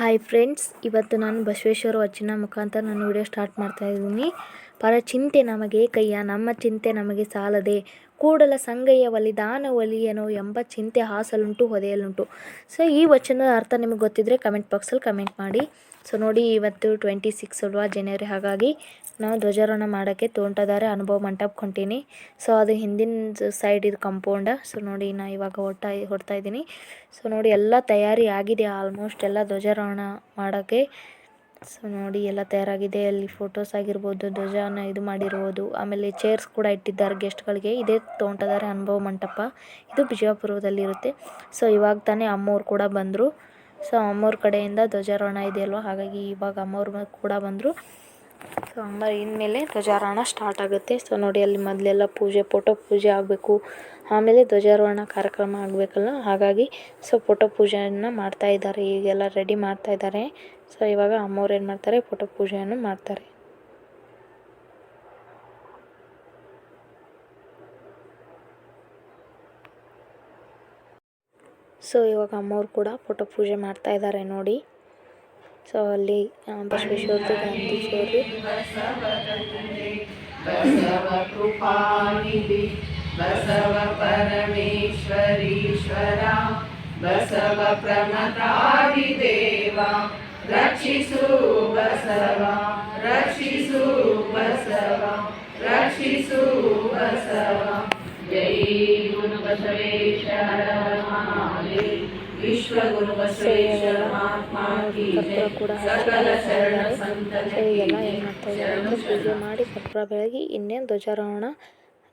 Hi friends ಇವತ್ತು ನಾನು ಬಸವೇಶ್ವರ ವಚನ ಮುಖಾಂತರ ನಾನು ವಿಡಿಯೋ ಸ್ಟಾರ್ಟ್ ಮಾಡ್ತಾ ಇದ್ದೀನಿ. ಪರ ಚಿಂತೆ ನಮಗೆ ಕೈಯ, ನಮ್ಮ ಚಿಂತೆ ನಮಗೆ ಸಾಲದೆ. ಕೂಡಲ ಸಂಗಯ್ಯ ಒಲಿದಾನ ಒಲಿಯನೋ ಎಂಬ ಚಿಂತೆ ಹಾಸಲುಂಟು, ಹೊದೆಯಲುಂಟು. ಸೊ ಈ ವಚನದ ಅರ್ಥ ನಿಮಗೆ ಗೊತ್ತಿದ್ದರೆ ಕಮೆಂಟ್ ಬಾಕ್ಸಲ್ಲಿ ಕಮೆಂಟ್ ಮಾಡಿ. ಸೊ ನೋಡಿ ಇವತ್ತು ಟ್ವೆಂಟಿ ಸಿಕ್ಸ್ ಅಲ್ವಾ ಜನವರಿ ಹಾಗಾಗಿ ನಾವು ಧ್ವಜಾರೋಹಣ ಮಾಡೋಕ್ಕೆ ತೋಂಟದಾರೆ ಅನುಭವ ಮಂಟಪಕ್ಕೆ ಹೊಂಟೀನಿ ಸೊ ಅದು ಹಿಂದಿನ ಸೈಡ್ ಇದು ಕಂಪೌಂಡ ಸೊ ನೋಡಿ ನಾ ಇವಾಗ ಹೊಟ್ಟಾ ಹೊಡ್ತಾ ಇದ್ದೀನಿ. ಸೊ ನೋಡಿ ಎಲ್ಲ ತಯಾರಿ ಆಗಿದೆ ಆಲ್ಮೋಸ್ಟ್ ಎಲ್ಲ ಧ್ವಜಾರೋಹಣ ಮಾಡೋಕ್ಕೆ. ಸೊ ನೋಡಿ, ಎಲ್ಲ ತಯಾರಾಗಿದೆ. ಅಲ್ಲಿ ಫೋಟೋಸ್ ಆಗಿರ್ಬೋದು, ಧ್ವಜನ ಇದು ಮಾಡಿರ್ಬೋದು. ಆಮೇಲೆ ಚೇರ್ಸ್ ಕೂಡ ಇಟ್ಟಿದ್ದಾರೆ ಗೆಸ್ಟ್ಗಳಿಗೆ ಇದೇ ತೊಗೊಂಡಿದ್ದಾರೆ ಅನುಭವ ಮಂಟಪ. ಇದು ಬಿಜಾಪುರದಲ್ಲಿರುತ್ತೆ ಸೊ ಇವಾಗ ತಾನೇ ಅಮ್ಮವ್ರು ಕೂಡ ಬಂದರು. ಸೊ ಅಮ್ಮವ್ರ ಕಡೆಯಿಂದ ಧ್ವಜಾರೋಹಣ ಇದೆಯಲ್ವ ಹಾಗಾಗಿ ಇವಾಗ ಅಮ್ಮವ್ರು ಕೂಡ ಬಂದರು. ಸೊ ಅಮ್ಮ ಇನ್ಮೇಲೆ ಧ್ವಜಾರೋಹಣ ಸ್ಟಾರ್ಟ್ ಆಗುತ್ತೆ. ಸೊ ನೋಡಿ, ಅಲ್ಲಿ ಮೊದಲೆಲ್ಲ ಪೂಜೆ ಫೋಟೋ ಪೂಜೆ ಆಗಬೇಕು. ಆಮೇಲೆ ಧ್ವಜಾರೋಹಣ ಕಾರ್ಯಕ್ರಮ ಆಗಬೇಕಲ್ಲ ಹಾಗಾಗಿ ಸೊ ಫೋಟೋ ಪೂಜೆಯನ್ನು ಮಾಡ್ತಾ ಇದ್ದಾರೆ. ಈಗೆಲ್ಲ ರೆಡಿ ಮಾಡ್ತಾ ಇದ್ದಾರೆ. ಸೊ ಇವಾಗ ಅಮ್ಮವ್ರು ಏನು ಮಾಡ್ತಾರೆ? ಫೋಟೋ ಪೂಜೆಯನ್ನು ಮಾಡ್ತಾರೆ. ಸೊ ಇವಾಗ ಅಮ್ಮವ್ರು ಕೂಡ ಫೋಟೋ ಪೂಜೆ ಮಾಡ್ತಾ ಇದ್ದಾರೆ ನೋಡಿ. ಸೊ ಅಲ್ಲಿ ಬಸವೇಶ್ವರದು ಗಾಂಧೀಜಿಯವರು ಬಸವ ಪರಮೇಶ್ವರೀಶ್ವರ, ಬಸವ ಪ್ರಮತಾದಿದೇವ ರಕ್ಷಿಸು ಬಸವ ರಕ್ಷಿಸು ಬಸವ ರಕ್ಷಿಸು ಬಸವ ಜೈ ಗುರು ಬಸವೇಶ್ವರ ಮಹಾದೇವ್ ವಿಶ್ವ ಗುರು ಬಸವೇಶ್ವರ ಮಹಾತ್ಮ ಸಕಲ ಶರಣ ಸಂತ ಈಗೆಲ್ಲ ಏನು ಮಾಡ್ತಾ ಇದ್ದಾರೆ? ಪೂಜೆ ಮಾಡಿ ಕರ್ಪೂರ ಬೆಳಗಿ ಇನ್ನೇನು ಧ್ವಜಾರೋಹಣ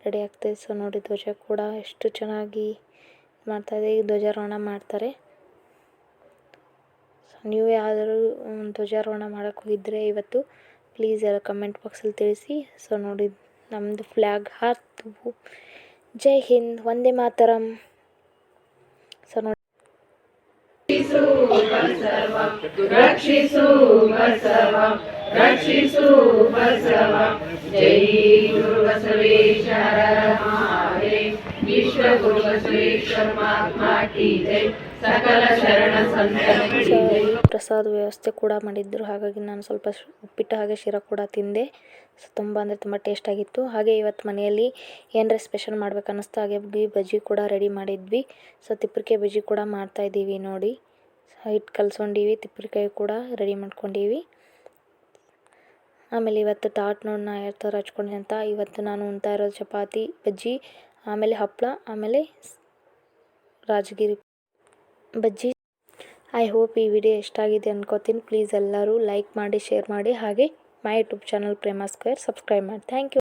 ರೆಡಿ ಆಗ್ತದೆ ಸೊ ನೋಡಿ ಧ್ವಜ ಕೂಡ ಎಷ್ಟು ಚೆನ್ನಾಗಿ ಮಾಡ್ತಾಯಿದೆ ಈಗ ಧ್ವಜಾರೋಹಣ ಮಾಡ್ತಾರೆ. ನೀವು ಯಾವ್ದಾದ್ರೂ ಧ್ವಜಾರೋಹಣ ಮಾಡೋಕ್ಕೆ ಹೋಗಿದ್ದರೆ ಇವತ್ತು ಪ್ಲೀಸ್ ಎಲ್ಲ ಕಮೆಂಟ್ ಬಾಕ್ಸಲ್ಲಿ ತಿಳಿಸಿ. ಸೊ ನೋಡಿ ನಮ್ಮದು ಫ್ಲ್ಯಾಗ್ ಹಾರ್ತು ಜೈ ಹಿಂದ್, ವಂದೇ ಮಾತರಂ. ಸೊ ನೋಡಿ. ಜೈ ಗುರು ಪ್ರಸಾದ ವ್ಯವಸ್ಥೆ ಕೂಡ ಮಾಡಿದ್ದರು ಹಾಗಾಗಿ ನಾನು ಸ್ವಲ್ಪ ಉಪ್ಪಿಟ್ಟು ಹಾಗೆ ಶಿರ ಕೂಡ ತಿಂದೆ. ತುಂಬ ಅಂದರೆ ತುಂಬ ಟೇಸ್ಟಾಗಿತ್ತು ಹಾಗೆ ಇವತ್ತು ಮನೆಯಲ್ಲಿ ಏನರ ಸ್ಪೆಷಲ್ ಮಾಡ್ಬೇಕು ಅನ್ನಿಸ್ತು, ಹಾಗೆ ಬಜ್ಜಿ ಕೂಡ ರೆಡಿ ಮಾಡಿದ್ವಿ. ಸೊ, ತಿಪ್ಪರಿಕಾಯಿ ಬಜ್ಜಿ ಕೂಡ ಮಾಡ್ತಾಯಿದ್ದೀವಿ ನೋಡಿ. ಹಿಟ್ಟು ಕಲ್ಸ್ಕೊಂಡೀವಿ, ತಿಪ್ಪರಿಕಾಯಿ ಕೂಡ ರೆಡಿ ಮಾಡ್ಕೊಂಡೀವಿ. ಆಮೇಲೆ ಇವತ್ತು ತಾಟ್ ನೋಡಿ ನಾ ಯಾವ ಥರ ಹಚ್ಕೊಂಡೆ ಅಂತ, ಇವತ್ತು ನಾನು ಉಣ್ತಾ ಇರೋದು ಚಪಾತಿ, ಬಜ್ಜಿ ಆಮೇಲೆ ಹಪ್ಪಳ ಆಮೇಲೆ ರಾಜಗಿರಿ. ಬಜ್ಜಿ. ಐ ಹೋಪ್ ಈ ವಿಡಿಯೋ ಎಷ್ಟಾಗಿದೆ ಅನ್ಕೋತೀನಿ. ಪ್ಲೀಸ್ ಎಲ್ಲರೂ ಲೈಕ್ ಮಾಡಿ, ಶೇರ್ ಮಾಡಿ. ಹಾಗೆ my YouTube channel Prema square subscribe ಮಾಡಿ. Thank you.